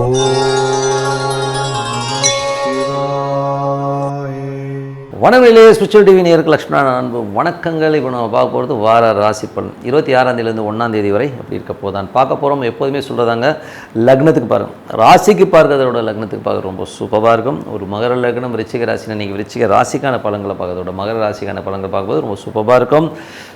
Oh. வனவிலே spiritual TV நேருக்கு லக்ஷ்மண அன்பு. வணக்கங்கள். இப்போ நம்ம பார்க்க போகிறது வார ராசி பலன். இருபத்தி ஆறாந்தேதியிலேருந்து ஒன்றாந்தேதி ஒன்றாம் தேதி வரை அப்படி இருக்க போதான் பார்க்க போகிறோம் எப்போதுமே சொல்கிறதாங்க லக்னத்துக்கு பாருங்க. ராசிக்கு பார்க்கறதோட லக்னத்துக்கு பார்க்க ரொம்ப சூப்பராக இருக்கும். ஒரு மகர லக்னம் விருச்சிக ராசினா நீங்கள் விருச்சிக ராசிக்கான பழங்களை பார்க்கறதோட மகர ராசிக்கான பழங்களை பார்க்கும்போது ரொம்ப சூப்பராக இருக்கும்.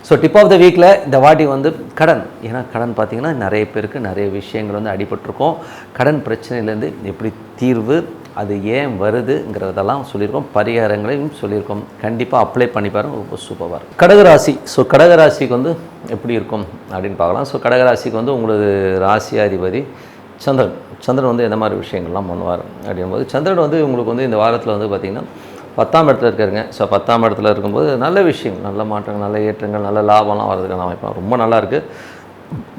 ஸோ டிப் ஆஃப் த வீக்கில் இந்த வாட்டி வந்து கடன். ஏன்னா கடன் பார்த்திங்கன்னா நிறைய பேருக்கு நிறைய விஷயங்கள் வந்து அடிபட்டிருக்கும். கடன் பிரச்சனையிலேருந்து எப்படி தீர்வு அது ஏன் வருதுங்கிறதெல்லாம் சொல்லியிருக்கோம் பரிகாரங்களையும் சொல்லியிருக்கோம். கண்டிப்பாக அப்ளை பண்ணி பாருங்க ரொம்ப சூப்பராக இருக்கும். கடகராசி ஸோ கடகராசிக்கு வந்து எப்படி இருக்கும் அப்படின்னு பார்க்கலாம். ஸோ கடகராசிக்கு வந்து உங்களது ராசியாதிபதி சந்திரன். சந்திரன் வந்து எந்த மாதிரி விஷயங்கள்லாம் பண்ணுவார் அப்படிங்கும்போது சந்திரன் வந்து உங்களுக்கு வந்து இந்த வாரத்தில் வந்து பார்த்திங்கன்னா பத்தாம் இடத்துல இருக்காருங்க. ஸோ பத்தாம் இடத்துல இருக்கும்போது நல்ல விஷயம் நல்ல மாற்றங்கள் நல்ல ஏற்றங்கள் நல்ல லாபம்லாம் வர்றதுக்கான வாய்ப்பு ரொம்ப நல்லாயிருக்கு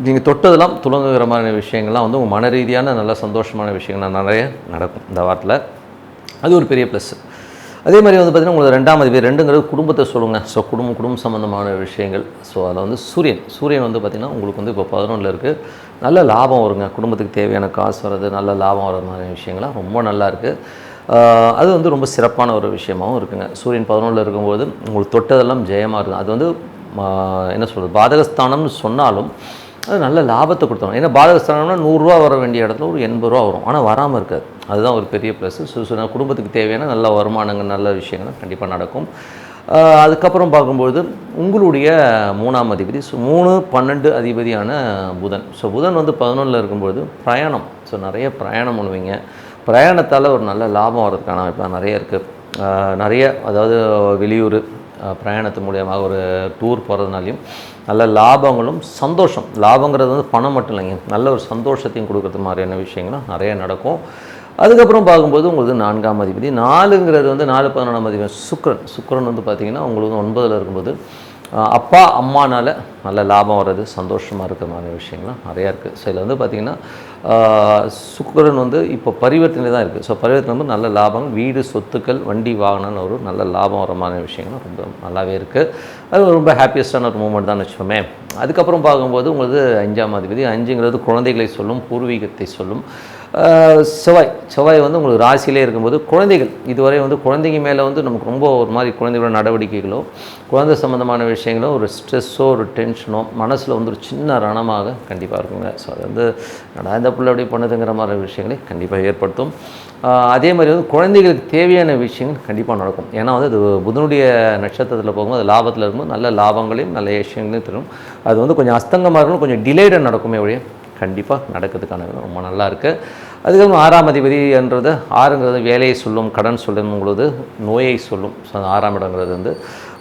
நீங்கள் தொட்டதெல்லாம் துலங்குகிற மாதிரி விஷயங்கள்லாம் வந்து உங்கள் மன ரீதியான நல்ல சந்தோஷமான விஷயங்கள் நிறைய நடக்கும் இந்த வாரத்தில். அது ஒரு பெரிய ப்ளஸ் அதே மாதிரி வந்து பார்த்திங்கன்னா உங்களுக்கு ரெண்டாம் அதிபர் ரெண்டுங்கிறது குடும்பத்தை சொல்லுங்கள் ஸோ குடும்பம் குடும்பம் சம்மந்தமான விஷயங்கள். ஸோ அதில் வந்து சூரியன். சூரியன் வந்து பார்த்திங்கன்னா உங்களுக்கு வந்து இப்போ பதினொன்றில் இருக்குது நல்ல லாபம் வருங்க. குடும்பத்துக்கு தேவையான காசு வர்றது நல்ல லாபம் வர்றது மாதிரி விஷயங்கள்லாம் ரொம்ப நல்லா இருக்குது அது வந்து ரொம்ப சிறப்பான ஒரு விஷயமாகவும் இருக்குங்க. சூரியன் பதினொன்றில் இருக்கும்போது உங்களுக்கு தொட்டதெல்லாம் ஜெயமாக இருக்கும். அது வந்து என்ன சொல்கிறது பாதகஸ்தானம்னு சொன்னாலும் அது நல்ல லாபத்தை கொடுத்தோம் ஏன்னா பாதகஸ்தானம்னா நூறுரூவா வர வேண்டிய இடத்துல ஒரு எண்பது ரூபா வரும். ஆனால் வராமல் இருக்காது. அதுதான் ஒரு பெரிய ப்ளஸ் ஸோ குடும்பத்துக்கு தேவையான நல்ல வருமானங்கள் நல்ல விஷயங்கள் கண்டிப்பாக நடக்கும். அதுக்கப்புறம் பார்க்கும்பொழுது உங்களுடைய மூணாம் அதிபதி ஸோ மூணு பன்னெண்டு அதிபதியான புதன். ஸோ புதன் வந்து பதினொன்றில் இருக்கும்பொழுது பிரயாணம். ஸோ நிறைய பிரயாணம் பண்ணுவீங்க. பிரயாணத்தால் ஒரு நல்ல லாபம் வர்றதுக்கான இப்போ நிறைய இருக்குது நிறைய அதாவது வெளியூர் பிரயாணத்து மூலியமாக ஒரு டூர் போகிறதுனாலையும் நல்ல லாபங்களும் சந்தோஷம். லாபங்கிறது வந்து பணம் மட்டும் இல்லைங்க. நல்ல ஒரு சந்தோஷத்தையும் கொடுக்குறது மாதிரியான விஷயங்களும் நிறைய நடக்கும். அதுக்கப்புறம் பார்க்கும்போது உங்களுக்கு நான்காம் அதிபதி. நாலுங்கிறது வந்து நாலு பதினொன்றாம் அதிபதி சுக்ரன் சுக்ரன் வந்து பார்த்திங்கன்னா உங்களுக்கு வந்து ஒன்பதில் இருக்கும்போது அப்பா அம்மானால் நல்ல லாபம் வர்றது சந்தோஷமாக இருக்கிற மாதிரி விஷயங்கள்லாம் நிறையா இருக்குது ஸோ இதில் வந்து பார்த்திங்கன்னா சுக்கரன் வந்து இப்போ பரிவர்த்தனை தான் இருக்குது. ஸோ பரிவர்த்தனை வந்து நல்ல லாபம். வீடு சொத்துக்கள் வண்டி வாகனம்னு ஒரு நல்ல லாபம் வர மாதிரி ரொம்ப நல்லாவே இருக்குது அது ரொம்ப ஹாப்பியஸ்டான ஒரு மூமெண்ட் தான் வச்சுக்கோமே. அதுக்கப்புறம் பார்க்கும்போது உங்களுக்கு அஞ்சாம் அதிபதி அஞ்சுங்கிறது குழந்தைகளை சொல்லும் பூர்வீகத்தை சொல்லும். செவ்வாய். செவ்வாய் வந்து உங்களுக்கு ராசியிலே இருக்கும்போது குழந்தைகள். இதுவரை வந்து குழந்தைங்க மேலே வந்து நமக்கு ரொம்ப ஒரு மாதிரி குழந்தைகளோட நடவடிக்கைகளோ குழந்தை சம்மந்தமான விஷயங்களோ ஒரு ஸ்ட்ரெஸ்ஸோ ஒரு டென்ஷனோ மனசில் வந்து ஒரு சின்ன ரணமாக கண்டிப்பாக இருக்குங்க. ஸோ அது வந்து நான் இந்த பிள்ளை அப்படி பண்ணுதுங்கிற மாதிரி விஷயங்களை கண்டிப்பாக ஏற்படுத்தும். அதே மாதிரி வந்து குழந்தைகளுக்கு தேவையான விஷயங்கள் கண்டிப்பாக நடக்கும். ஏன்னா வந்து அது புதனுடைய நட்சத்திரத்தில் போகும்போது லாபத்தில் இருக்கும்போது நல்ல லாபங்களையும் நல்ல விஷயங்களையும் தரும். அது வந்து கொஞ்சம் அஸ்தங்கமாக இருக்கணும் கொஞ்சம் டிலேடாக நடக்குமே அப்படியே கண்டிப்பாக நடக்கிறதுக்கான ரொம்ப நல்லா இருக்குது அதுக்கப்புறம் ஆறாம் அதிபதி என்றது ஆறுங்கிறது வேலையை சொல்லும் கடன் சொல்லும் பொழுது நோயை சொல்லும். ஸோ ஆறாம் இடங்கிறது வந்து.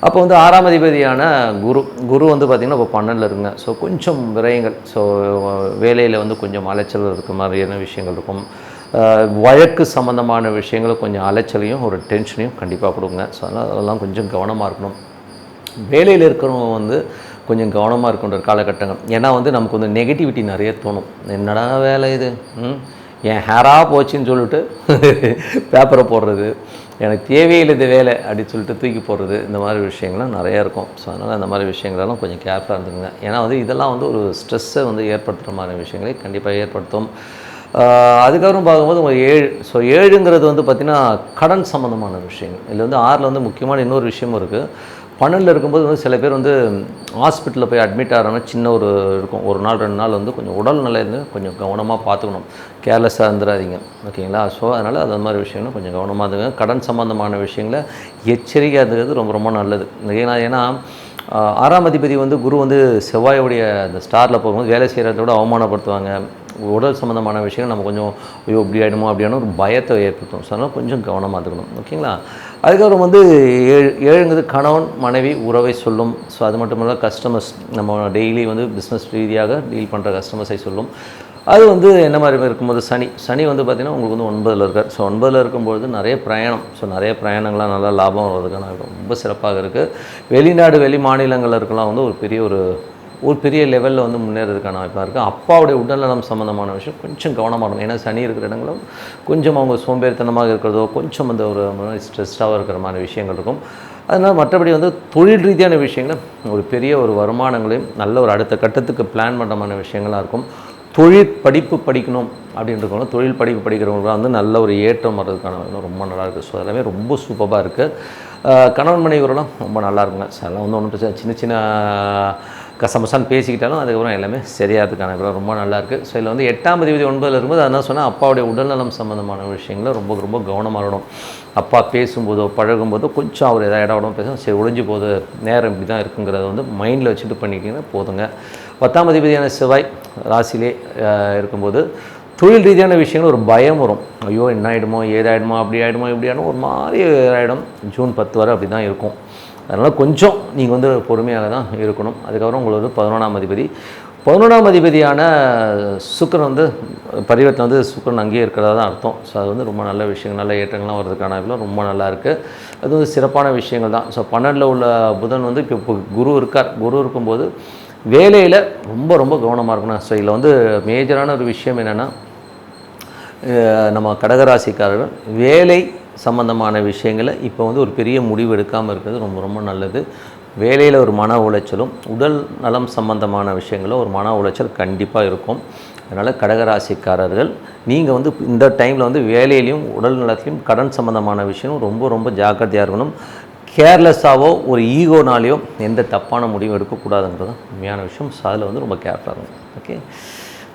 அப்போ வந்து ஆறாம் அதிபதியான குரு குரு வந்து பார்த்திங்கன்னா இப்போ பன்னெண்டில் இருங்க. ஸோ கொஞ்சம் விரயங்கள். ஸோ வேலையில் வந்து கொஞ்சம் அலைச்சல் இருக்க மாதிரியான விஷயங்கள் இருக்கும். வழக்கு சம்மந்தமான விஷயங்களும் கொஞ்சம் அலைச்சலையும் ஒரு டென்ஷனையும் கண்டிப்பாக கொடுங்க. ஸோ அதனால் அதெல்லாம் கொஞ்சம் கவனமாக இருக்கணும். வேலையில் இருக்கிறவங்க வந்து கொஞ்சம் கவனமாக இருக்கின்ற காலகட்டங்கள். ஏன்னா வந்து நமக்கு வந்து நெகட்டிவிட்டி நிறைய தோணும். என்னடா வேலை இது? என் ஹேராக போச்சுன்னு சொல்லிட்டு பேப்பரை போடுறது எனக்கு தேவையில்லை இது வேலை அப்படின்னு சொல்லிட்டு தூக்கி போடுறது இந்த மாதிரி விஷயங்கள்லாம் நிறையா இருக்கும். ஸோ அதனால் அந்த மாதிரி விஷயங்களெல்லாம் கொஞ்சம் கேர்ஃபுல்லாக இருந்துக்குங்க. ஏன்னா வந்து இதெல்லாம் வந்து ஒரு ஸ்ட்ரெஸ்ஸை வந்து ஏற்படுத்துகிற மாதிரி விஷயங்களை கண்டிப்பாக ஏற்படுத்தும். அதுக்கப்புறம் பார்க்கும்போது உங்கள் ஏழு ஸோ ஏழுங்கிறது வந்து பார்த்திங்கன்னா கடன் சம்மந்தமான விஷயங்கள். இதில் வந்து ஆறில் வந்து முக்கியமான இன்னொரு விஷயமும் இருக்குது பன்னெண்டில் இருக்கும்போது வந்து சில பேர் வந்து ஹாஸ்பிட்டலில் போய் அட்மிட் ஆகிறாங்க சின்ன ஒரு இருக்கும். ஒரு நாள் ரெண்டு நாள் வந்து கொஞ்சம் உடல் நிலையிலேருந்து கொஞ்சம் கவனமாக பார்த்துக்கணும். கேர்லெஸ்ஸாக இருந்துடாதீங்க ஓகேங்களா? ஸோ அதனால் அது மாதிரி விஷயங்களும் கொஞ்சம் கவனமாக இருந்துங்க. கடன் சம்மந்தமான விஷயங்களை எச்சரிக்கையாக இருந்தது ரொம்ப ரொம்ப நல்லது. ஏன்னா ஏன்னா ஆறாம் அதிபதி வந்து குரு வந்து செவ்வாயுடைய அந்த ஸ்டாரில் போகும்போது வேலை செய்கிறத விட அவமானப்படுத்துவாங்க. உடல் சம்மந்தமான விஷயங்கள் நம்ம கொஞ்சம் ஐயோ இப்படி ஆகிடுமோ அப்படியான ஒரு பயத்தை ஏற்படுத்தும். ஸோ அதனால் கொஞ்சம் கவனமாக இருக்கணும். ஓகேங்களா? அதுக்கப்புறம் வந்து ஏழு ஏழுங்கிறது கணவன் மனைவி உறவை சொல்லும். ஸோ அது மட்டும் இல்லை கஸ்டமர்ஸ் நம்ம டெய்லி வந்து பிஸ்னஸ் ரீதியாக டீல் பண்ணுற கஸ்டமர்ஸை சொல்லும். அது வந்து என்ன மாதிரி இருக்கும்போது சனி. சனி வந்து பார்த்திங்கன்னா உங்களுக்கு வந்து ஒன்பதில் இருக்கார். ஸோ ஒன்பதில் இருக்கும்பொழுது நிறைய பிரயாணம். ஸோ நிறைய பிரயாணங்கள்லாம் நல்லா லாபம் வர்றதுக்கான ரொம்ப சிறப்பாக இருக்குது வெளிநாடு வெளி மாநிலங்களில் இருக்கலாம் வந்து ஒரு பெரிய ஒரு ஒரு பெரிய லெவலில் வந்து முன்னேறதுக்கான வாய்ப்பாக இருக்குது அப்பாவுடைய உடல்நலம் சம்மந்தமான விஷயம் கொஞ்சம் கவனமாக இருக்கணும். ஏன்னா சனி இருக்கிற இடங்களும் கொஞ்சம் அவங்க சோம்பேறித்தனமாக இருக்கிறதோ கொஞ்சம் அந்த ஒரு ஸ்ட்ரெஸ்டாக இருக்கிற மாதிரி விஷயங்கள் இருக்கும். அதனால் மற்றபடி வந்து தொழில் ரீதியான விஷயங்கள் ஒரு பெரிய ஒரு வருமானங்களையும் நல்ல ஒரு அடுத்த கட்டத்துக்கு பிளான் பண்ணுறமான விஷயங்களாக இருக்கும். தொழில் படிப்பு படிக்கணும் அப்படின்றவங்க தொழில் படிப்பு படிக்கிறவங்களுக்கு வந்து நல்ல ஒரு ஏற்றம் வர்றதுக்கான ரொம்ப நல்லா இருக்குது ஸோ எல்லாமே ரொம்ப சூப்பராக இருக்குது கணவன் மனைவி ரொம்ப நல்லா இருக்குங்க. ஸோ அதெல்லாம் வந்து ஒன்றும் பிரச்சனை சின்ன சின்ன கசமசான்னு பேசிக்கிட்டாலும் அதுக்கப்புறம் எல்லாமே சரியாகிறதுக்கான கூட ரொம்ப நல்லாயிருக்கு. ஸோ இதில் வந்து எட்டாம் தேதி ஒன்பதில் இருக்கும்போது அதனால் சொன்னால் அப்பாவுடைய உடல்நலம் சம்மந்தமான விஷயங்களை ரொம்ப ரொம்ப கவனமாக இருக்கணும். அப்பா பேசும்போதோ பழகும்போதோ கொஞ்சம் அவர் எதாவது இடம் விடாம பேசும் சரி ஒழிஞ்சு போகுது நேரம் இப்படி தான் இருக்குங்கிறத வந்து மைண்டில் வச்சுட்டு பண்ணிக்கிட்டிங்கன்னா போதுங்க. பத்தாம் அதிபதியான செவ்வாய் ராசிலே இருக்கும்போது தொழில் ரீதியான விஷயங்கள் ஒரு பயம் வரும். ஐயோ என்ன ஆகிடுமோ ஏதாயிடுமோ அப்படி ஆகிடுமோ இப்படி ஆகிடும் ஒரு மாதிரி ஆகிடும் ஜூன் பத்து வரை அப்படி தான் இருக்கும். அதனால் கொஞ்சம் நீங்கள் வந்து பொறுமையாக தான் இருக்கணும். அதுக்கப்புறம் உங்களுக்கு பதினொன்றாம் அதிபதி. பதினொன்றாம் அதிபதியான சுக்கரன் வந்து பரிவர்த்தனை வந்து சுக்கரன் அங்கேயே இருக்கிறதா தான் அர்த்தம். ஸோ அது வந்து ரொம்ப நல்ல விஷயங்கள் நல்ல ஏற்றங்கள்லாம் வர்றதுக்கான இதெல்லாம் ரொம்ப நல்லா இருக்குது அது வந்து சிறப்பான விஷயங்கள் தான். ஸோ பன்னெண்டில் உள்ள புதன் வந்து இப்போ இப்போ குரு இருக்கார். குரு இருக்கும்போது வேலையில் ரொம்ப ரொம்ப கவனமாக இருக்கணும். ஸோ இதில் வந்து மேஜரான ஒரு விஷயம் என்னென்னா நம்ம கடகராசிக்காரர்கள் வேலை சம்பந்தமான விஷயங்களை இப்போ வந்து ஒரு பெரிய முடிவு எடுக்காமல் இருக்கிறது ரொம்ப ரொம்ப நல்லது. வேலையில் ஒரு மன உளைச்சலும் உடல் நலம் சம்பந்தமான விஷயங்களும் ஒரு மன உளைச்சல் கண்டிப்பாக இருக்கும். அதனால் கடகராசிக்காரர்கள் நீங்கள் வந்து இந்த டைமில் வந்து வேலையிலையும் உடல் நலத்திலையும் கடன் சம்பந்தமான விஷயம் ரொம்ப ரொம்ப ஜாக்கிரதையாக இருக்கணும். கேர்லெஸ்ஸாகவோ ஒரு ஈகோனாலேயோ எந்த தப்பான முடிவும் எடுக்கக்கூடாதுங்கிறது உண்மையான விஷயம். ஸோ அதில் வந்து ரொம்ப கேர்ஃபுல்லாக இருக்கும் ஓகே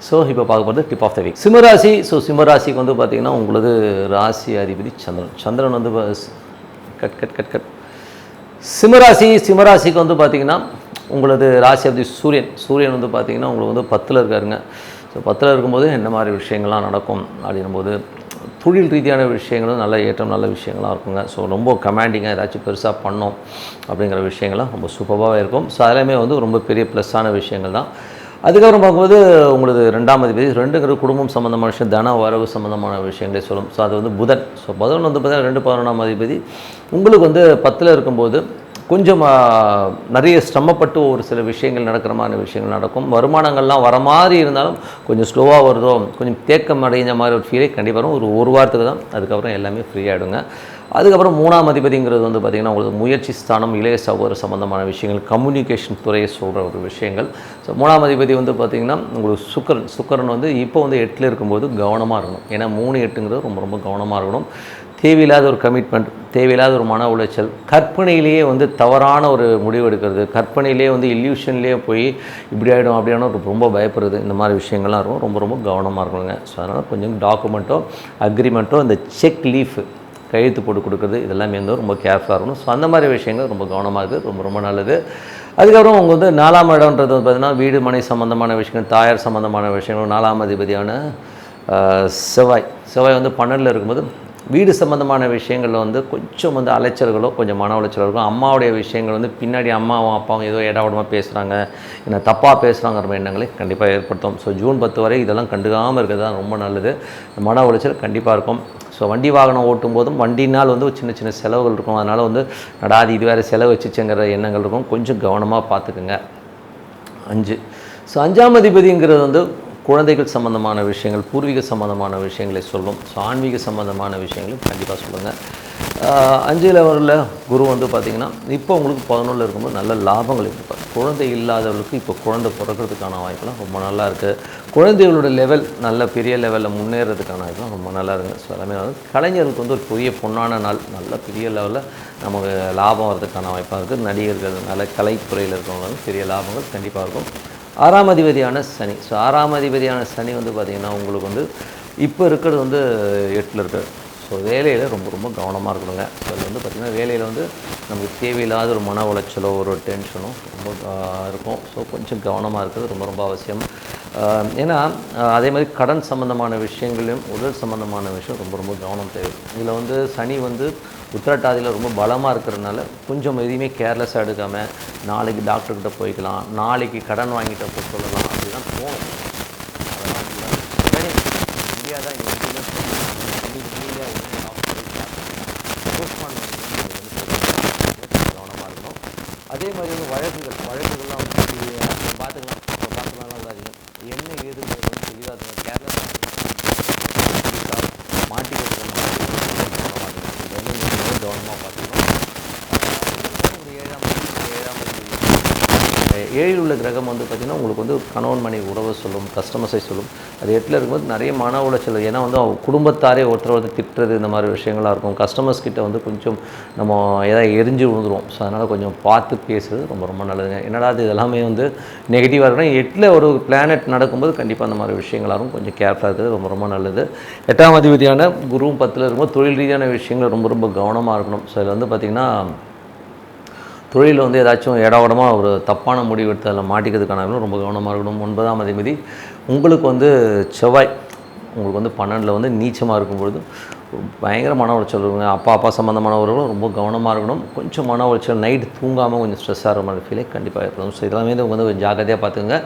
ஸோ இப்போ பார்க்க போகிறது டிப் ஆஃப் த வீக் சிம்மராசி ஸோ சிம்மராசிக்கு வந்து பார்த்திங்கன்னா உங்களது ராசி அதிபதி சந்திரன். சந்திரன் வந்து ப- கட் கட் கட் கட். சிம்மராசி சிம்மராசிக்கு வந்து பார்த்திங்கன்னா உங்களது ராசி அதிபதி சூரியன். சூரியன் வந்து பார்த்திங்கன்னா உங்களுக்கு வந்து பத்தில் இருக்காருங்க. ஸோ பத்தில் இருக்கும்போது என்ன மாதிரி விஷயங்கள்லாம் நடக்கும் அப்படின்னும்போது தொழில் ரீதியான விஷயங்களும் நல்ல ஏற்றம் நல்ல விஷயங்களாக இருக்குங்க. ஸோ ரொம்ப கமாண்டிங்காக ஏதாச்சும் பெருசாக பண்ணோம் அப்படிங்கிற விஷயங்கள்லாம் ரொம்ப சூப்பராக இருக்கும். ஸோ அதெல்லாமே வந்து ரொம்ப பெரிய ப்ளஸ்ஸான விஷயங்கள் தான். அதுக்கப்புறம் பார்க்கும்போது உங்களுக்கு ரெண்டாம் அதிபதி ரெண்டுங்கிற குடும்பம் சம்மந்தமான விஷயம் தன வரவு சம்மந்தமான விஷயங்களே சொல்லும். ஸோ அது வந்து புதன். ஸோ புதன் வந்து பார்த்தீங்கன்னா ரெண்டு பதினொன்றாம் அதிபதி. உங்களுக்கு வந்து பத்தில் இருக்கும்போது கொஞ்சம் நிறைய சிரமப்பட்டு ஒரு சில விஷயங்கள் நடக்கிற மாதிரி விஷயங்கள் நடக்கும். வருமானங்கள்லாம் வர மாதிரி இருந்தாலும் கொஞ்சம் ஸ்லோவாக வருதோ கொஞ்சம் தேக்கம் அடைஞ்ச மாதிரி ஒரு ஃபீலே கண்டிப்பாக வரும். ஒரு ஒரு வாரத்துக்கு தான் அதுக்கப்புறம் எல்லாமே ஃப்ரீ ஆகிடுங்க அதுக்கப்புறம் மூணாம் அதிபதிங்கிறது வந்து பார்த்திங்கன்னா உங்களுக்கு முயற்சி ஸ்தானம் இளைய சகோதர சம்பந்தமான விஷயங்கள் கம்யூனிகேஷன் துறையை சொல்கிற ஒரு விஷயங்கள். ஸோ மூணாம் அதிபதி வந்து பார்த்திங்கன்னா உங்களுக்கு சுக்கரன் சுக்கரன் வந்து இப்போ வந்து எட்டில் இருக்கும்போது கவனமாக இருக்கணும். ஏன்னா மூணு எட்டுங்கிறது ரொம்ப ரொம்ப கவனமாக இருக்கணும். தேவையில்லாத ஒரு கமிட்மெண்ட் தேவையில்லாத ஒரு மன உளைச்சல் கற்பனையிலேயே வந்து தவறான ஒரு முடிவு எடுக்கிறது கற்பனையிலேயே வந்து இல்யூஷன்லேயே போய் இப்படி ஆகிடும் அப்படியான ரொம்ப பயப்படுறது இந்த மாதிரி விஷயங்கள்லாம் இருக்கும். ரொம்ப ரொம்ப கவனமாக இருக்கணுங்க. ஸோ அதனால் கொஞ்சம் டாக்குமெண்ட்டோ அக்ரிமெண்ட்டோ இந்த செக் லீஃப் கையெழுத்து போட்டு கொடுக்குறது இதெல்லாமே வந்து ரொம்ப கேர்ஃபுல்லாக இருக்கணும். ஸோ அந்த மாதிரி விஷயங்கள் ரொம்ப கவனமாக இருக்குது ரொம்ப ரொம்ப நல்லது. அதுக்கப்புறம் அவங்க வந்து நாலாம் இடம்ன்றது வந்து பார்த்திங்கன்னா வீடு மனை சம்மந்தமான விஷயங்கள் தாயார் சம்மந்தமான விஷயங்கள் நாலாம் அதிபதியான செவ்வாய். செவ்வாய் வந்து பன்னெண்டில் இருக்கும்போது வீடு சம்மந்தமான விஷயங்களில் வந்து கொஞ்சம் வந்து அலைச்சல்களோ கொஞ்சம் மன உளைச்சலோ இருக்கும். அம்மாவுடைய விஷயங்கள் வந்து பின்னாடி அம்மாவும் அப்பாவும் ஏதோ இடவிடமாக பேசுகிறாங்க என்ன தப்பாக பேசுகிறாங்கிற எண்ணங்களை கண்டிப்பாக ஏற்படுத்தும். ஸோ ஜூன் பத்து வரை இதெல்லாம் கண்டுக்காமல் இருக்கிறது தான் ரொம்ப நல்லது. மன உளைச்சல் கண்டிப்பாக இருக்கும். ஸோ வண்டி வாகனம் ஓட்டும் போதும் வண்டினால் வந்து சின்ன சின்ன செலவுகள் இருக்கும். அதனால் வந்து நடாது இது வேறு செலவு வச்சுச்சுங்கிற எண்ணங்கள் இருக்கும். கொஞ்சம் கவனமாக பார்த்துக்குங்க. அஞ்சு. ஸோ அஞ்சாம் அதிபதிங்கிறது வந்து குழந்தைகள் சம்பந்தமான விஷயங்கள் பூர்வீக சம்பந்தமான விஷயங்களை சொல்லும் ஸோ ஆன்மீக சம்பந்தமான விஷயங்களும் கண்டிப்பாக சொல்லுங்கள் அஞ்சு லெவலில் குரு வந்து பார்த்திங்கன்னா இப்போ உங்களுக்கு பதினொன்றில் இருக்கும்போது நல்ல லாபங்கள் இருப்பார் குழந்தை இல்லாதவர்களுக்கு இப்போ குழந்தை பிறக்கிறதுக்கான வாய்ப்புலாம் ரொம்ப நல்லா இருக்குது குழந்தைகளோட லெவல் நல்ல பெரிய லெவலில் முன்னேறதுக்கான வாய்ப்புலாம் ரொம்ப நல்லா இருக்குது ஸோ எல்லாமே வந்து கலைஞர்களுக்கு வந்து ஒரு பெரிய பொன்னான நாள் நல்ல பெரிய லெவலில் நமக்கு லாபம் வர்றதுக்கான வாய்ப்பாக இருக்குது நடிகர்கள் நல்ல கலைத்துறையில் இருக்கிறவங்க பெரிய லாபங்கள் கண்டிப்பாக இருக்கும். ஆறாம் அதிபதியான சனி. ஸோ ஆறாம் அதிபதியான சனி வந்து பார்த்திங்கன்னா உங்களுக்கு வந்து இப்போ இருக்கிறது வந்து எட்டில் இருக்குது ஸோ வேலையில் ரொம்ப ரொம்ப கவனமாக இருக்கணுங்க. ஸோ அது வந்து பார்த்திங்கன்னா வேலையில் வந்து நமக்கு தேவையில்லாத ஒரு மன உளைச்சலோ ஒரு டென்ஷனோ ரொம்ப இருக்கும். ஸோ கொஞ்சம் கவனமாக இருக்கிறது ரொம்ப ரொம்ப அவசியம். ஏன்னா அதே மாதிரி கடன் சம்மந்தமான விஷயங்களையும் உடல் சம்மந்தமான விஷயம் ரொம்ப ரொம்ப கவனம் தேவை. இதில் வந்து சனி வந்து உத்திரட்டாதியில் ரொம்ப பலமாக இருக்கிறதுனால கொஞ்சம் எதையுமே கேர்லெஸ்ஸாக எடுக்காமல் நாளைக்கு டாக்டர்கிட்ட போய்க்கலாம் நாளைக்கு கடன் வாங்கிட்ட போய் சொல்லலாம் அப்படிலாம் தோணும். அதெல்லாம் இந்தியா தான் இது வரைக்குமே இன்னைக்கு இந்தியா வந்து postpone பண்ணி கவனமாக இருக்கணும் அதே மாதிரி வந்து வழக்குகள் வழக்குகள்லாம் வந்து இது அப்புறம் பார்த்துக்கலாம் இப்போ பார்த்துக்கலாம்லாம் இல்லாதீங்க என்ன ஏதுங்கிறது வந்து தெளிவாக கேர்லெஸ் மாட்டிக்கிறது கவனமாக பார்த்துக்கணும் ஒரு ஏழாம் தேதி, ஏழாம் தேதி. ஏழில் உள்ள கிரகம் வந்து பார்த்திங்கன்னா உங்களுக்கு வந்து கணவன் மணி உறவை சொல்லும் கஸ்டமர்ஸை சொல்லும். அது எட்டில் இருக்கும்போது நிறைய மன உளைச்சல். ஏன்னா வந்து அவங்க குடும்பத்தாரே ஒருத்தர் வந்து திட்டுறது இந்த மாதிரி விஷயங்களாக இருக்கும். கஸ்டமர்ஸ் கிட்ட வந்து கொஞ்சம் நம்ம ஏதாவது எரிஞ்சு விழுந்துருவோம். ஸோ அதனால் கொஞ்சம் பார்த்து பேசுறது ரொம்ப ரொம்ப நல்லதுங்க. என்னடா அது இதெல்லாமே வந்து நெகட்டிவாக இருக்கணும் எட்டில் ஒரு பிளானட் நடக்கும்போது கண்டிப்பாக அந்த மாதிரி விஷயங்களாகும் கொஞ்சம் கேர்ஃபுல்லாக இருக்கிறது ரொம்ப ரொம்ப நல்லது. எட்டாம் அதிபதியான குருவும் பத்தில் இருக்கும்போது தொழில் ரீதியான விஷயங்கள் ரொம்ப ரொம்ப கவனமாக இருக்கணும். ஸோ இதில் வந்து பார்த்திங்கன்னா தொழிலில் வந்து ஏதாச்சும் இடவடமாக ஒரு தப்பான முடிவு எடுத்து அதில் மாட்டிக்கிறதுக்கான ரொம்ப கவனமாக இருக்கணும். ஒன்பதாம் அதிபதி உங்களுக்கு வந்து செவ்வாய் உங்களுக்கு வந்து பன்னெண்டில் வந்து நீச்சமாக இருக்கும்பொழுது பயங்கர மன உளைச்சல் இருக்குங்க. அப்பா அப்பா சம்மந்தமானவர்களும் உறவுகளும் ரொம்ப கவனமாக இருக்கணும். கொஞ்சம் மன உளைச்சல் நைட்டு தூங்காமல் கொஞ்சம் ஸ்ட்ரெஸ் ஆகிற மாதிரி ஃபீலே கண்டிப்பாக இருக்கணும் ஸோ இதெல்லாமே வந்து வந்து கொஞ்சம் ஜாக்கிரதையாக பார்த்துங்க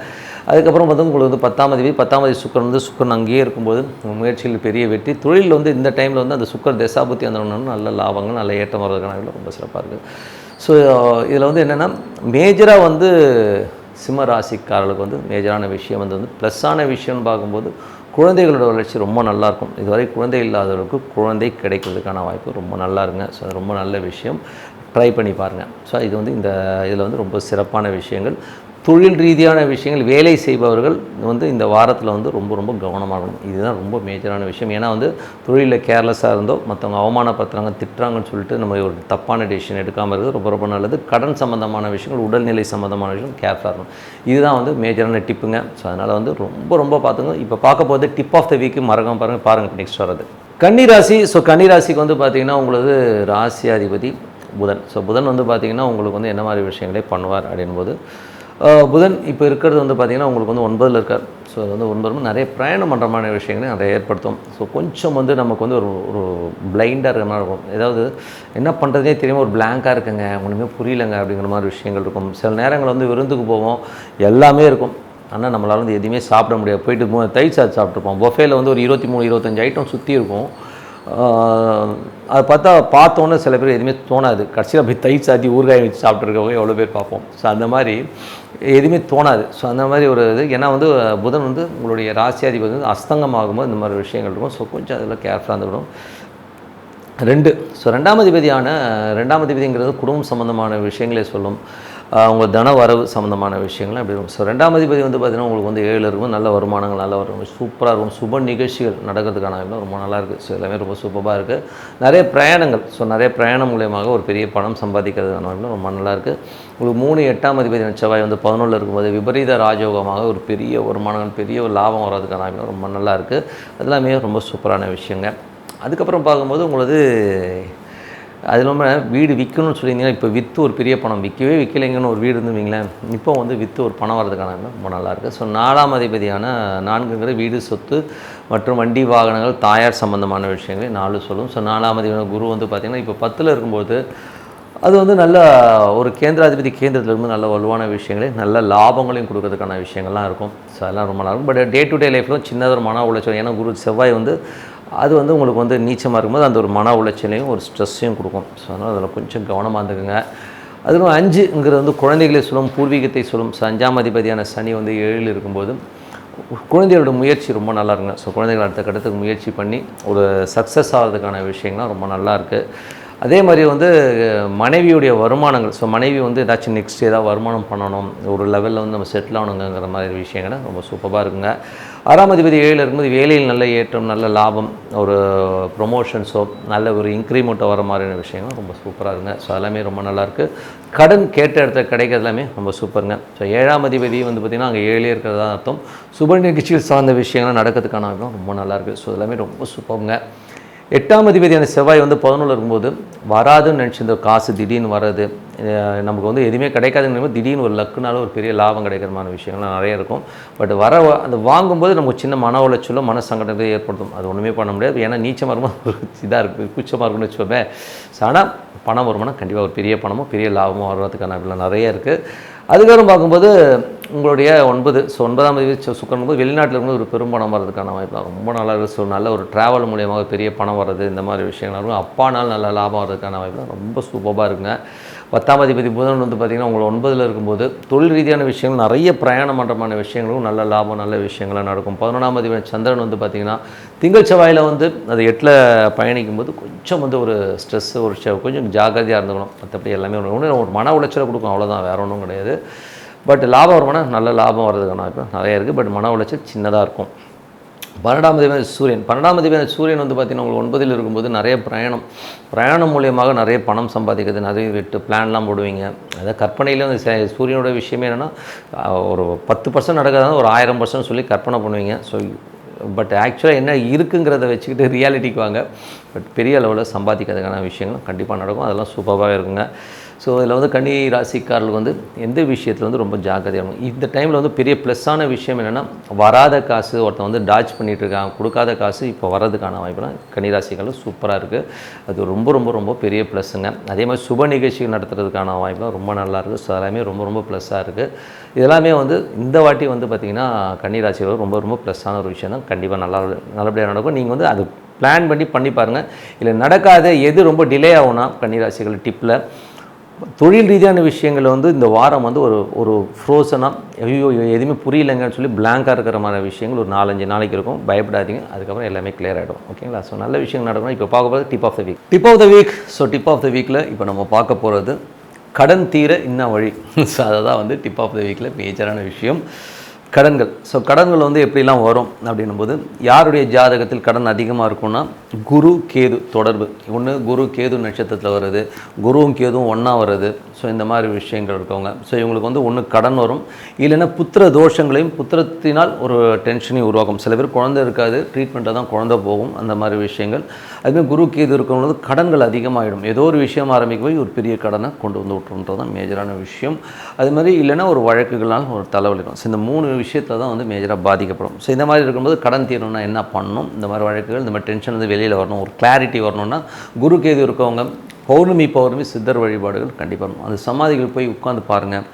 அதுக்கப்புறம் வந்து உங்களுக்கு வந்து பத்தாம் தேதி பத்தாம் தேதி சுக்கரன் வந்து சுக்கரன் அங்கேயே இருக்கும்போது முயற்சியில் பெரிய வெற்றி. தொழிலில் வந்து இந்த டைமில் வந்து அந்த சுக்கர் தசாபுத்தி அந்த நல்ல லாபங்கள் நல்ல ஏற்றம் வர்றதுக்கான ரொம்ப சிறப்பாக இருக்குது ஸோ uh, இதில் வந்து என்னென்னா மேஜராக வந்து சிம்ம ராசிக்காரர்களுக்கு வந்து மேஜரான விஷயம் வந்து வந்து ப்ளஸ்ஸான விஷயம்னு பார்க்கும்போது குழந்தைகளோட வளர்ச்சி ரொம்ப நல்லாயிருக்கும். இதுவரை குழந்தை இல்லாதவர்களுக்கு குழந்தை கிடைக்கிறதுக்கான வாய்ப்பு ரொம்ப நல்லா இருங்க ஸோ அது ரொம்ப நல்ல விஷயம். ட்ரை பண்ணி பாருங்கள் ஸோ இது வந்து இந்த இதில் வந்து ரொம்ப சிறப்பான விஷயங்கள். தொழில் ரீதியான விஷயங்கள் வேலை செய்பவர்கள் வந்து இந்த வாரத்தில் வந்து ரொம்ப ரொம்ப கவனமாகணும். இதுதான் ரொம்ப மேஜரான விஷயம். ஏன்னா வந்து தொழிலில் கேர்லெஸ்ஸாக இருந்தோ மற்றவங்க அவமானப்படுத்துறாங்க திட்டுறாங்கன்னு சொல்லிட்டு நம்ம ஒரு தப்பான டெசிஷன் எடுக்காமல் இருக்கிறது ரொம்ப ரொம்ப நல்லது. கடன் சம்மந்தமான விஷயங்கள் உடல்நிலை சம்மந்தமான விஷயம் கேர்ஃபுல்லாக இருக்கும் இதுதான் வந்து மேஜரான டிப்புங்க. ஸோ அதனால் வந்து ரொம்ப ரொம்ப பார்த்துங்க இப்போ பார்க்க போது டிப் ஆஃப் த வீக்கு மறக்காம பாருங்கள் பாருங்கள் நெக்ஸ்ட் வர்றது. கன்னிராசி ஸோ கன்னிராசிக்கு வந்து பார்த்திங்கன்னா உங்களது ராசியாதிபதி புதன். ஸோ புதன் வந்து பார்த்திங்கன்னா உங்களுக்கு வந்து என்ன மாதிரி விஷயங்களே பண்ணுவார் அப்படின்போது புதன் இப்போ இருக்கிறது வந்து பார்த்திங்கன்னா உங்களுக்கு வந்து ஒன்பதில் இருக்கார். ஸோ அது வந்து ஒன்பது நிறைய பிரயாணம் பண்ணுறமான விஷயங்களை நிறைய ஏற்படுத்தும். ஸோ கொஞ்சம் வந்து நமக்கு வந்து ஒரு ஒரு பிளைண்டாக இருக்கிற மாதிரி இருக்கும். ஏதாவது என்ன பண்ணுறதே தெரியாமல் ஒரு பிளாங்காக இருக்குங்க. ஒன்றுமே புரியலங்க அப்படிங்கிற மாதிரி விஷயங்கள் இருக்கும். சில நேரங்கள் வந்து விருந்துக்கு போவோம். எல்லாமே இருக்கும். ஆனால் நம்மளால் வந்து எதுவுமே சாப்பிட முடியாது. போயிட்டு தயிர் சாத்து சாப்பிட்ருப்போம் பொஃபேல வந்து ஒரு இருபத்தி மூணு இருபத்தஞ்சு ஐட்டம் சுற்றி இருக்கும். அதை பார்த்தா பார்த்தோன்னே சில பேர் எதுவுமே தோணாது. கடைசியில் போய் தயிர் சாத்தி ஊறுகாய் வச்சு சாப்பிட்ருக்கவங்க எவ்வளோ பேர் பார்ப்போம். ஸோ அந்த மாதிரி எதுவுமே தோணாது. ஸோ அந்த மாதிரி ஒரு இது. ஏன்னா வந்து புதன் வந்து உங்களுடைய ராசியாதிபதி வந்து அஸ்தங்கம் ஆகும்போது இந்த மாதிரி விஷயங்கள் இருக்கும். ஸோ கொஞ்சம் அதில் கேர்ஃபுல்லாக இருந்துக்கணும். ரெண்டு. ஸோ ரெண்டாம் அதிபதியான ரெண்டாம் அதிபதிங்கிறது குடும்பம் சம்மந்தமான விஷயங்களே சொல்லும். ஆஹ் தன வரவு சம்மந்தமான விஷயங்கள்லாம் எப்படி இருக்கும்? ஸோ ரெண்டாம் அதிபதி வந்து பார்த்திங்கன்னா உங்களுக்கு வந்து ஏழு இருக்கும். நல்ல வருமானங்கள் நல்லா வரும். சூப்பராக இருக்கும். சுப நிகழ்ச்சிகள் நடக்கிறதுக்கான ரொம்ப நல்லா இருக்குது ஸோ எல்லாமே ரொம்ப சூப்பராக இருக்குது நிறைய பிரயாணங்கள். ஸோ நிறைய பிரயாணம் மூலியமாக ஒரு பெரிய பணம் சம்பாதிக்கிறதுக்கான ரொம்ப நல்லா இருக்குது உங்களுக்கு மூணு எட்டாம் அதிபதி செவ்வாய் வந்து பதினொன்றில் இருக்கும்போது விபரீத ராஜயோகமாக ஒரு பெரிய வருமானங்கள் பெரிய ஒரு லாபம் வர்றதுக்கான ரொம்ப நல்லா இருக்குது அதெல்லாமே ரொம்ப சூப்பரான விஷயங்க. அதுக்கப்புறம் பார்க்கும்போது உங்களது அது இல்லாமல் வீடு விற்கணும்னு சொல்லியிருந்தீங்கன்னா இப்போ விற்று ஒரு பெரிய பணம் விற்கவே விற்கலைங்கன்னு ஒரு வீடு இருந்துவீங்களேன் இப்போ வந்து விற்று ஒரு பணம் வரதுக்கான ரொம்ப நல்லாயிருக்கு ஸோ நாலாம் அதிபதியான நான்குங்கிற வீடு சொத்து மற்றும் வண்டி வாகனங்கள் தாயார் சம்பந்தமான விஷயங்களை நாலு சொல்லும். ஸோ நாலாம் அதிபதியான குரு வந்து பார்த்திங்கன்னா இப்போ பத்தில் இருக்கும்போது அது வந்து நல்ல ஒரு கேந்திராதிபதி கேந்திரத்தில் இருந்து நல்ல வலுவான விஷயங்களே நல்ல லாபங்களையும் கொடுக்கறதுக்கான விஷயங்கள்லாம் இருக்கும். ஸோ அதெல்லாம் ரொம்ப நல்லா இருக்கும். பட் டே டு டே லைஃப்பில் சின்னதாக ஒரு மன உளைச்சல். ஏன்னா குரு செவ்வாய் வந்து அது வந்து உங்களுக்கு வந்து நீச்சமாக இருக்கும்போது அந்த ஒரு மன உளைச்சலையும் ஒரு ஸ்ட்ரெஸ்ஸையும் கொடுக்கும். ஸோ அதனால் அதில் கொஞ்சம் கவனமாக இருந்துக்குங்க. அதிலும் அஞ்சுங்கிறது வந்து குழந்தைகளை சொல்லும் பூர்வீகத்தை சொல்லும். அஞ்சாம் அதிபதியான சனி வந்து ஏழில் இருக்கும்போது குழந்தைகளோட முயற்சி ரொம்ப நல்லா இருக்குங்க. ஸோ குழந்தைகள் அடுத்த கட்டத்துக்கு முயற்சி பண்ணி ஒரு சக்ஸஸ் ஆகிறதுக்கான விஷயங்கள்லாம் ரொம்ப நல்லா இருக்குது அதே மாதிரி வந்து மனைவியுடைய வருமானங்கள். ஸோ மனைவி வந்து ஏதாச்சும் நெக்ஸ்ட் ஏதாவது வருமானம் பண்ணணும். ஒரு லெவலில் வந்து நம்ம செட்டில் ஆகணுங்கிற மாதிரி விஷயங்கள் ரொம்ப சூப்பராக இருக்குங்க. ஆறாம் அதிபதி ஏழில் இருக்கும்போது வேலையில் நல்ல ஏற்றம் நல்ல லாபம் ஒரு ப்ரொமோஷன்ஸோ நல்ல ஒரு இன்க்ரிமெண்ட்டோ வர மாதிரியான விஷயங்கள் ரொம்ப சூப்பராக இருங்க ஸோ எல்லாமே ரொம்ப நல்லாயிருக்கு கடன் கேட்ட இடத்துல கிடைக்கிறது எல்லாமே ரொம்ப சூப்பருங்க ஸோ ஏழாம் அதிபதி வந்து பார்த்திங்கன்னா அங்கே ஏழே இருக்கிறதா அர்த்தம். சுப நிகழ்ச்சிகள் சார்ந்த விஷயங்கள்லாம் நடக்கிறதுக்கான ரொம்ப நல்லாயிருக்கு ஸோ எல்லாமே ரொம்ப சூப்பருங்க எட்டாம் அதிபதியான செவ்வாய் வந்து பதினொன்று இருக்கும்போது வராதுன்னு நினச்சிருந்த காசு திடீர்னு வர்றது நமக்கு வந்து எதுவுமே கிடைக்காதுங்கிற திடீர்னு ஒரு லக்குனால ஒரு பெரிய லாபம் கிடைக்கிறமான விஷயங்கள்லாம் நிறைய இருக்கும். பட் வர வ- அந்த வாங்கும்போது நமக்கு சின்ன மன உளைச்சலோ மன சங்கடத்தை ஏற்படுத்தும். அது ஒன்றுமே பண்ண முடியாது. ஏன்னா நீச்சமாக இருக்கும்போது ஒரு இதாக இருக்குது கூச்சமாக இருக்கும்னு வச்சுக்கோமே. ஆனால் பணம் வருமானம் கண்டிப்பாக ஒரு பெரிய பணமும் பெரிய லாபமும் வர்றதுக்கான அப்படிலாம் நிறைய இருக்குது அதுக்கப்புறம் பார்க்கும்போது உங்களுடைய ஒன்பது ஸோ ஒன்பதாம் தேதி சுக்கரன் போது வெளிநாட்டில் இருந்து ஒரு பெரும் பணம் வர்றதுக்கான வாய்ப்பு ரொம்ப நல்லா ஸோ நல்ல ஒரு ட்ராவல் மூலியமாக பெரிய பணம் வர்றது இந்த மாதிரி விஷயங்கள் இருக்கும். அப்பானால் நல்ல லாபம் வர்றதுக்கான வாய்ப்பு ரொம்ப சூப்பராக இருக்குங்க. பத்தாம் அதிபதி புதன் வந்து பார்த்திங்கன்னா உங்களை ஒன்பதில் இருக்கும்போது தொழில் ரீதியான விஷயங்கள் நிறைய பிரயாணம் பண்ணுறமான விஷயங்களும் நல்ல லாபம் நல்ல விஷயங்களாக நடக்கும். பதினொன்றாம் அதிபதி சந்திரன் வந்து பார்த்திங்கன்னா திங்கள் செவ்வாயில் வந்து அது எட்டில் பயணிக்கும் போது கொஞ்சம் வந்து ஒரு ஸ்ட்ரெஸ்ஸு ஒரு கொஞ்சம் ஜாக்கிரதையாக இருந்துக்கணும். மற்றபடி எல்லாமே ஒன்று ஒரு மன உளைச்சலை கொடுக்கும். அவ்வளோதான் வேற ஒன்றும் கிடையாது. பட் லாபம் வருமானம் நல்ல லாபம் வர்றதுக்கான நிறைய இருக்குது பட் மன உளைச்சல் சின்னதாக இருக்கும். பன்னெண்டாம் தேதி சூரியன். பன்னெண்டாம் தேதி சூரியன் வந்து பார்த்திங்கன்னா உங்களுக்கு ஒன்பதில் இருக்கும்போது நிறைய பிரயாணம். பிரயாணம் மூலியமாக நிறைய பணம் சம்பாதிக்கிறது நிறைய விட்டு பிளான்லாம் போடுவீங்க. அதாவது கற்பனையில் வந்து சே- சூரியனோட விஷயமே என்னென்னா ஒரு பத்து பர்சன்ட் நடக்காதான் ஒரு ஆயிரம் பர்சன்ட் சொல்லி கற்பனை பண்ணுவீங்க. ஸோ பட் ஆக்சுவலாக என்ன இருக்குங்கிறத வச்சுக்கிட்டு ரியாலிட்டிக்கு வாங்க. பட் பெரிய அளவில் சம்பாதிக்கிறதுக்கான விஷயங்களும் கண்டிப்பாக நடக்கும். அதெல்லாம் சூப்பராக இருக்குங்க. ஸோ இதில் வந்து கன்னி ராசிக்காரர்களுக்கு வந்து எந்த விஷயத்தில் வந்து ரொம்ப ஜாக்கிரதையாக இருக்கும் இந்த டைமில் வந்து பெரிய ப்ளஸ்ஸான விஷயம் என்னென்னா வராத காசு ஒருத்தன் வந்து டாச் பண்ணிகிட்டு இருக்கான் கொடுக்காத காசு இப்போ வர்றதுக்கான வாய்ப்புலாம் கன்னி ராசிக்காரில் சூப்பராக இருக்குது அது ரொம்ப ரொம்ப ரொம்ப பெரிய ப்ளஸ்ஸுங்க அதே மாதிரி சுப நிகழ்ச்சிகள் நடத்துறதுக்கான வாய்ப்புலாம் ரொம்ப நல்லாயிருக்கு ஸோ எல்லாமே ரொம்ப ரொம்ப ப்ளஸ்ஸாக இருக்குது இதெல்லாமே வந்து இந்த வாட்டி வந்து பார்த்திங்கன்னா கன்னி ராசிகள் ரொம்ப ரொம்ப ப்ளஸ்ஸான ஒரு விஷயம் தான் கண்டிப்பாக நல்லா நல்லபடியாக நடக்கும். நீங்கள் வந்து அது பிளான் பண்ணி பண்ணி பாருங்கள் இல்லை நடக்காத எது ரொம்ப டிலே ஆகும்னா கன்னிராசிகள் டிப்பில் தொழில் ரீதியான விஷயங்கள் வந்து இந்த வாரம் வந்து ஒரு ஒரு ஃப்ரோசனாக ஐயோ எதுவுமே புரியலைங்கன்னு சொல்லி பிளாங்காக இருக்கிற மாதிரி விஷயங்கள் ஒரு நாலஞ்சு நாளைக்கு இருக்கும். பயப்படாதீங்க. அதுக்கப்புறம் எல்லாமே கிளியர் ஆகிடும் ஓகேங்களா ஸோ நல்ல விஷயம் நடக்கணும். இப்போ பார்க்க போகிறது tip of the week tip of the week so tip of the வீக்கில் இப்போ நம்ம பார்க்க போகிறது கடன் தீர இன்ன வழி. ஸோ அதை தான் வந்து டிப் ஆஃப் த வீக்கில் மேஜரான விஷயம். கடன்கள். ஸோ கடன்கள் வந்து எப்படிலாம் வரும் அப்படின்னும்போது யாருடைய ஜாதகத்தில் கடன் அதிகமாக இருக்கும்னா குரு கேது தொடர்பு. ஒன்று குரு கேது நட்சத்திரத்தில் வருது. குருவும் கேதுவும் ஒன்றா வருது. ஸோ இந்த மாதிரி விஷயங்கள் இருக்கவங்க. ஸோ இவங்களுக்கு வந்து ஒன்று கடன் வரும். இல்லைன்னா புத்திர தோஷங்களையும் புத்திரத்தினால் ஒரு டென்ஷனையும் உருவாக்கும். சில பேர் குழந்தை இருக்காது ட்ரீட்மெண்ட்டில் தான் குழந்தை போகும். அந்த மாதிரி விஷயங்கள். அதுமாதிரி குரு கேது இருக்கவங்களுக்கு கடன்கள் அதிகமாகிடும் ஏதோ ஒரு விஷயம் ஆரம்பிக்க போய் ஒரு பெரிய கடனை கொண்டு வந்து விட்டுருன்றது தான் மேஜரான விஷயம். அது மாதிரி இல்லைன்னா ஒரு வழக்குகளால் ஒரு தலைவலிக்கும் ஸோ இந்த மூணு விஷயத்தில் தான் வந்து மேஜராக பாதிக்கப்படும். ஸோ இந்த மாதிரி இருக்கும்போது கடன் தீரணும்னா என்ன பண்ணணும்? இந்த மாதிரி வழக்குகள் இந்த மாதிரி டென்ஷன் வந்து வெளியில் வரணும் ஒரு கிளாரிட்டி வரணும்னா குரு கேது இருக்கவங்க பௌர்ணமி பௌர்ணமி சித்தர் வழிபாடுகள் கண்டிப்பாக அந்த சமாதிகள் போய் உட்காந்து பாருங்கள்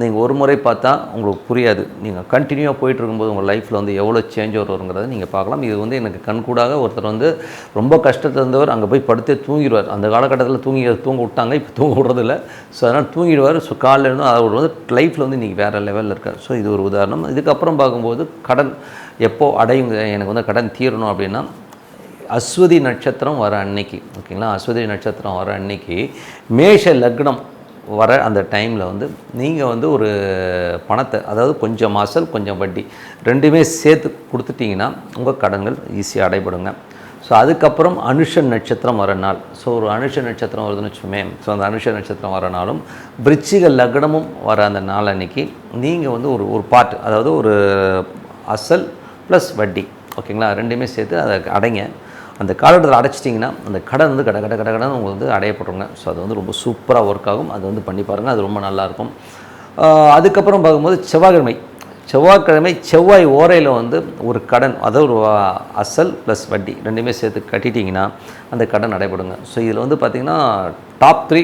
நீங்கள் ஒரு முறை பார்த்தா உங்களுக்கு புரியாது. நீங்கள் கண்டினியூவாக போயிட்டு இருக்கும்போது உங்கள் லைஃப்பில் வந்து எவ்வளோ சேஞ்ச் வருங்கிறத நீங்கள் பார்க்கலாம். இது வந்து எனக்கு கண்கூடாக ஒருத்தர் வந்து ரொம்ப கஷ்டத்தில் இருந்தவர் அங்கே போய் படுத்தே தூங்கிடுவார். அந்த காலகட்டத்தில் தூங்கி தூங்க விட்டாங்க. இப்போ தூங்க விடுறதில்ல. ஸோ அதனால் தூங்கிடுவார். ஸோ காலையில் இருந்தும் அவர் வந்து லைஃப்பில் வந்து இன்றைக்கி வேறு லெவலில் இருக்கார். ஸோ இது ஒரு உதாரணம். இதுக்கப்புறம் பார்க்கும்போது கடன் எப்போது அடையுங்க எனக்கு வந்து கடன் தீரணும் அப்படின்னா அஸ்வதி நட்சத்திரம் வர அன்னைக்கு ஓகேங்களா? அஸ்வதி நட்சத்திரம் வர அன்னைக்கு மேஷ லக்னம் வர அந்த டைமில் வந்து நீங்கள் வந்து ஒரு பணத்தை அதாவது கொஞ்சம் அசல் கொஞ்சம் வட்டி ரெண்டுமே சேர்த்து கொடுத்துட்டிங்கன்னா உங்கள் கடன்கள் ஈஸியாக அடைபடுங்க. ஸோ அதுக்கப்புறம் அனுஷ நட்சத்திரம் வர நாள். ஸோ ஒரு அனுஷ நட்சத்திரம் வருதுன்னு வச்சுமே ஸோ அந்த அனுஷ நட்சத்திரம் வர நாளும் விருச்சிக லக்னமும் வர அந்த நாள் அன்னைக்கு நீங்கள் வந்து ஒரு ஒரு பாட்டு அதாவது ஒரு அசல் ப்ளஸ் வட்டி ஓகேங்களா? ரெண்டுமே சேர்த்து அதை அடைங்க. அந்த காலகட்டத்தில் அடைச்சிட்டிங்கன்னா அந்த கடன் வந்து கட கட கட கடன் உங்களுக்கு வந்து அடையப்படுங்க ஸோ அது வந்து ரொம்ப சூப்பராக ஒர்க் ஆகும். அது வந்து பண்ணி பாருங்கள் அது ரொம்ப நல்லாயிருக்கும் அதுக்கப்புறம் பார்க்கும்போது செவ்வாய்க்கிழமை. செவ்வாய்க்கிழமை செவ்வாய் ஓரையில் வந்து ஒரு கடன் அதாவது ஒரு அசல் ப்ளஸ் வட்டி ரெண்டுமே சேர்த்து கட்டிட்டிங்கன்னா அந்த கடன் அடைபடுங்க ஸோ இதில் வந்து பார்த்திங்கன்னா டாப் த்ரீ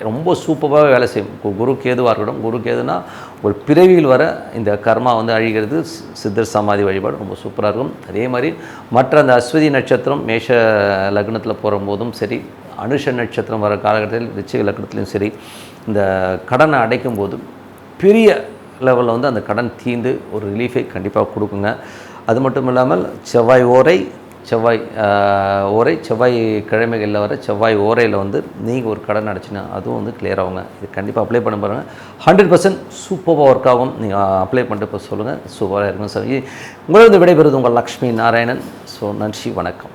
ரொம்ப சூப்பராக வேலை செய்யும். கு- குரு கேதுவாக இருக்கட்டும் குரு கேதுனா ஒரு பிறவியில் வர இந்த கர்மா வந்து அழிகிறது சித்தர் சமாதி வழிபாடு ரொம்ப சூப்பராக இருக்கும். அதே மாதிரி மற்ற அந்த அஸ்வதி நட்சத்திரம் மேஷ லக்னத்தில் போகும்போதும் சரி அனுஷ நட்சத்திரம் வர காலகட்டத்தில் ரிச்சிக லக்னத்துலையும் சரி இந்த கடனை அடைக்கும் போது பெரிய லெவலில் வந்து அந்த கடன் தீர்ந்து ஒரு ரிலீஃபை கண்டிப்பாக கொடுக்குங்க. அது மட்டும் இல்லாமல் செவ்வாய் ஓரை செவ்வாய் ஓரை செவ்வாய் கிழமைகளில் வர செவ்வாய் ஓரையில் வந்து நீங்கள் ஒரு கடன் அடைச்சினா அதுவும் வந்து கிளியர் ஆகுங்க. இது கண்டிப்பாக அப்ளை பண்ண பாருங்கள் ஹண்ட்ரட் பர்சன்ட் சூப்பராக ஒர்க் ஆகும். நீங்கள் அப்ளை பண்ணிட்டு இப்போ சொல்லுங்கள் சூப்பராக இருக்கும் சார். வந்து விடைபெறுவது உங்கள் லக்ஷ்மி நாராயணன். ஸோ நன்றி வணக்கம்.